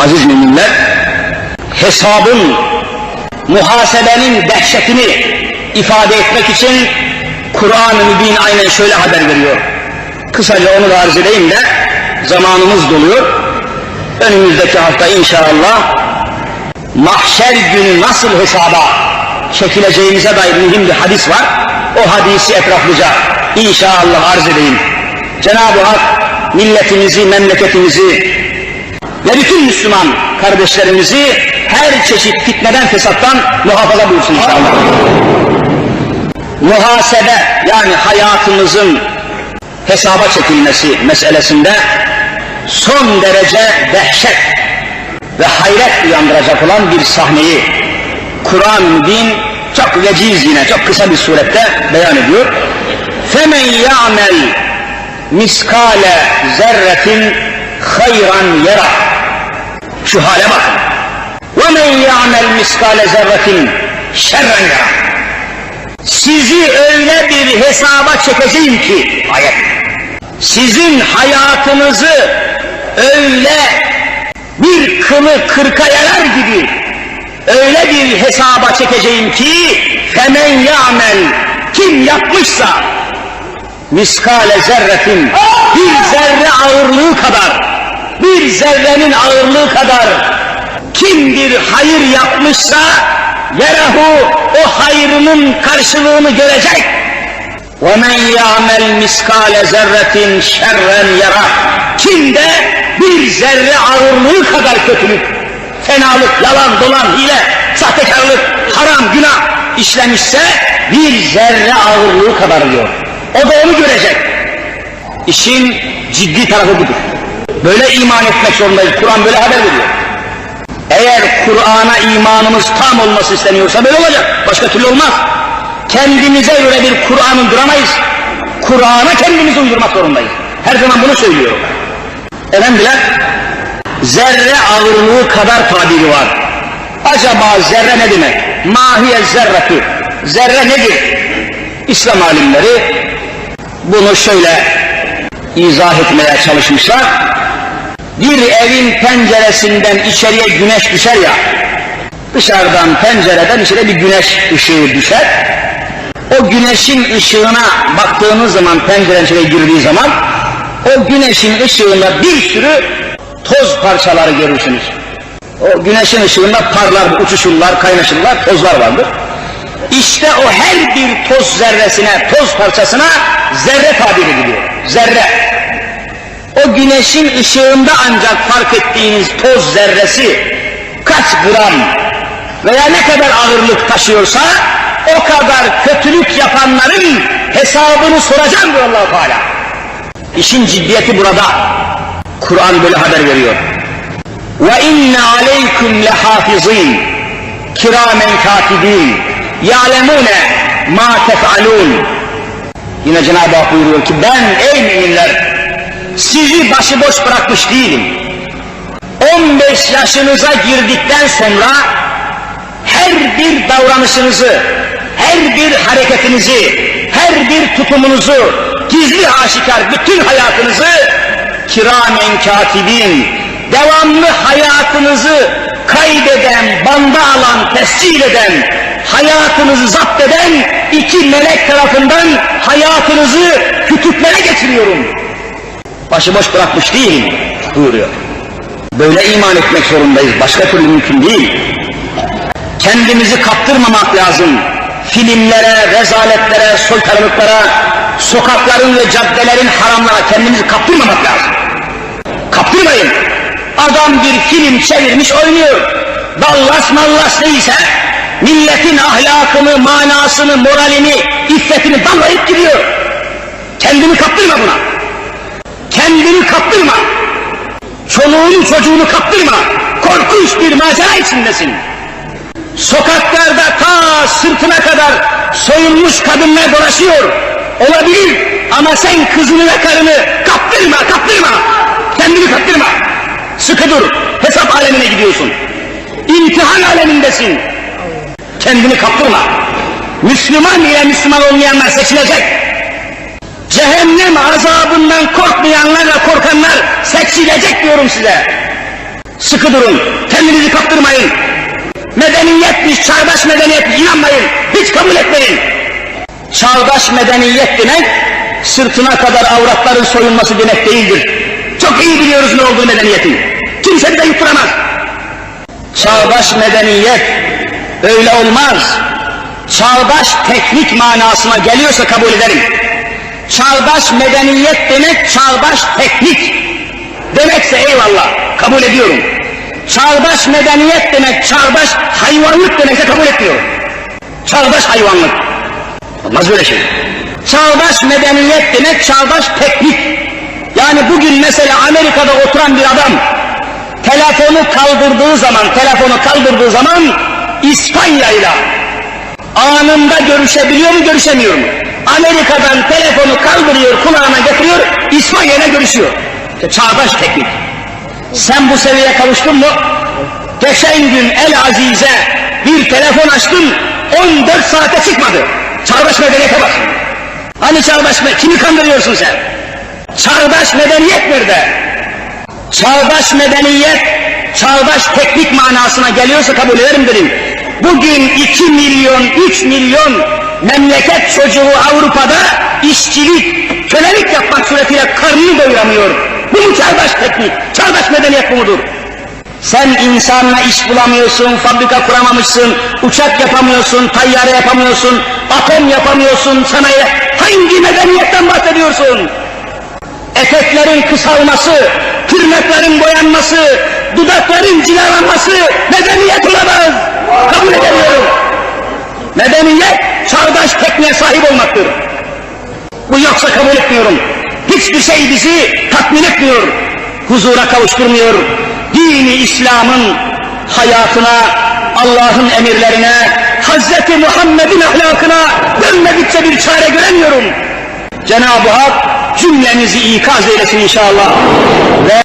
Aziz müminler, hesabın, muhasebenin dehşetini ifade etmek için Kur'an-ı Mübin aynen şöyle haber veriyor. Kısaca onu da arz edeyim de zamanımız doluyor. Önümüzdeki hafta inşallah mahşer günü nasıl hesaba çekileceğimize dair mühim bir hadis var. O hadisi etraflıca inşallah arz edeyim. Cenab-ı Hak milletimizi, memleketimizi ve bütün Müslüman kardeşlerimizi her çeşit fitneden, fesattan muhafaza bulsun inşallah. Muhasebe yani hayatımızın hesaba çekilmesi meselesinde son derece dehşet ve hayret uyandıracak olan bir sahneyi Kur'an din çok veciz yine çok kısa bir surette beyan ediyor. Femen ya'mel miskale zerretin hayran yara. Şu hale bakın. وَمَنْ يَعْمَلْ miskale zerretin şerren yara. Sizi öyle bir hesaba çekeceğim ki ayet. Sizin hayatınızı öyle bir kılı kırka yarar gibi öyle bir hesaba çekeceğim ki femen ya'mel kim yapmışsa miskale zerretin bir zerre ağırlığı kadar bir zerrenin ağırlığı kadar kim bir hayır yapmışsa yarahu o hayrının karşılığını görecek وَمَنْ يَعْمَلْ مِسْكَالَ زَرَّةٍ شَرًّا yara Kim de bir zerre ağırlığı kadar kötülük, fenalık, yalan, dolan, hile, sahtekarlık, haram, günah işlemişse bir zerre ağırlığı kadar diyor. O da onu görecek. İşin ciddi tarafı budur. Böyle iman etmek zorundayız. Kur'an böyle haber veriyor. Eğer Kur'an'a imanımız tam olması isteniyorsa böyle olacak. Başka türlü olmaz. Kendimize göre bir Kur'an'ı duramayız. Kur'an'a kendimizi uydurmak zorundayız. Her zaman bunu söylüyorum. Efendiler, zerre ağırlığı kadar tabiri var. Acaba zerre ne demek? Mahiye zerreti. Zerre nedir? İslam alimleri bunu şöyle izah etmeye çalışmışlar. Bir evin penceresinden içeriye güneş düşer ya, dışarıdan pencereden içeri bir güneş ışığı düşer. O güneşin ışığına baktığınız zaman pencerenin içine girdiği zaman o güneşin ışığında bir sürü toz parçaları görürsünüz. O güneşin ışığında parlar, uçuşurlar, kaynaşırlar, tozlar vardır. İşte o her bir toz zerresine, toz parçasına zerre tabir ediliyor. Zerre. O güneşin ışığında ancak fark ettiğiniz toz zerresi kaç gram veya ne kadar ağırlık taşıyorsa o kadar kötülük yapanların hesabını soracağım diyor allah Teala. İşin ciddiyeti burada. Kur'an böyle haber veriyor. Ve inne aleykum lehafizin kiramen katibin ya'lemune ma tef'alun Yine Cenab-ı Hak buyuruyor ki ben ey müminler sizi başıboş bırakmış değilim. 15 yaşınıza girdikten sonra her bir davranışınızı, her bir hareketinizi, her bir tutumunuzu, gizli aşikar bütün hayatınızı kiramen katibin, devamlı hayatınızı kaydeden, banda alan, tescil eden, hayatınızı zapt eden iki melek tarafından hayatınızı kütüplere getiriyorum. Başıboş bırakmış değilim buyuruyor. Böyle iman etmek zorundayız. Başka türlü mümkün değil. Kendimizi kaptırmamak lazım. Filmlere, rezaletlere, soytarılıklara, sokakların ve caddelerin haramlara kendimizi kaptırmamak lazım. Kaptırmayın. Adam bir film çevirmiş oynuyor. Dallas mallas neyse milletin ahlakını, manasını, moralini, iffetini dallayıp gidiyor. Kendini kaptırma buna. Kendini kaptırma. Çoluğunu çocuğunu kaptırma. Korkunç bir macera içindesin. Sokaklarda ta sırtına kadar soyulmuş kadınlar dolaşıyor. Olabilir ama sen kızını ve karını kaptırma, kaptırma. Kendini kaptırma. Sıkı dur. Hesap alemine gidiyorsun. İmtihan alemindesin. Kendini kaptırma. Müslüman ile Müslüman olmayanlar seçilecek. Cehennem azabından korkmayanlar ve korkanlar seçilecek diyorum size. Sıkı durun, kendinizi kaptırmayın. Medeniyetmiş, çağdaş medeniyet inanmayın, hiç kabul etmeyin. Çağdaş medeniyet demek, sırtına kadar avratların soyulması demek değildir. Çok iyi biliyoruz ne olduğu medeniyetin. Kimse bize yutturamaz. Çağdaş medeniyet öyle olmaz. Çağdaş teknik manasına geliyorsa kabul ederim. Çağdaş medeniyet demek çağdaş teknik. Demekse eyvallah kabul ediyorum. Çağdaş medeniyet demek çağdaş hayvanlık demekse kabul etmiyorum. Çağdaş hayvanlık. Olmaz böyle şey. Çağdaş medeniyet demek çağdaş teknik. Yani bugün mesela Amerika'da oturan bir adam telefonu kaldırdığı zaman, telefonu kaldırdığı zaman İspanya ile anında görüşebiliyor mu, görüşemiyor mu? Amerika'dan telefonu kaldırıyor, kulağına getiriyor, İspanya ile görüşüyor. İşte çağdaş teknik. Sen bu seviyeye kavuştun mu? Geçen gün El Aziz'e bir telefon açtım, 14 saate çıkmadı. Çağdaş medeniyete bak. Hani çağdaş me kimi kandırıyorsun sen? Çağdaş medeniyet nerede? Çağdaş medeniyet, çağdaş teknik manasına geliyorsa kabul ederim dedim. Bugün 2 milyon, 3 milyon memleket çocuğu Avrupa'da işçilik, kölelik yapmak suretiyle karnını doyuramıyor. Bu mu çağdaş teknik, çağdaş medeniyet bu mudur? Sen insanla iş bulamıyorsun, fabrika kuramamışsın, uçak yapamıyorsun, tayyare yapamıyorsun, atom yapamıyorsun, sanayi. Hangi medeniyetten bahsediyorsun? Eteklerin kısalması, tırnakların boyanması, dudakların cilalanması medeniyet olamaz. Kabul edemiyorum. Medeniyet çağdaş tekniğe sahip olmaktır. Bu yoksa kabul etmiyorum. Hiçbir şey bizi tatmin etmiyor. Huzura kavuşturmuyor. Dini İslam'ın hayatına, Allah'ın emirlerine, Hazreti Muhammed'in ahlakına dönmedikçe bir çare göremiyorum. Cenab-ı Hak cümlemizi ikaz eylesin inşallah. Ve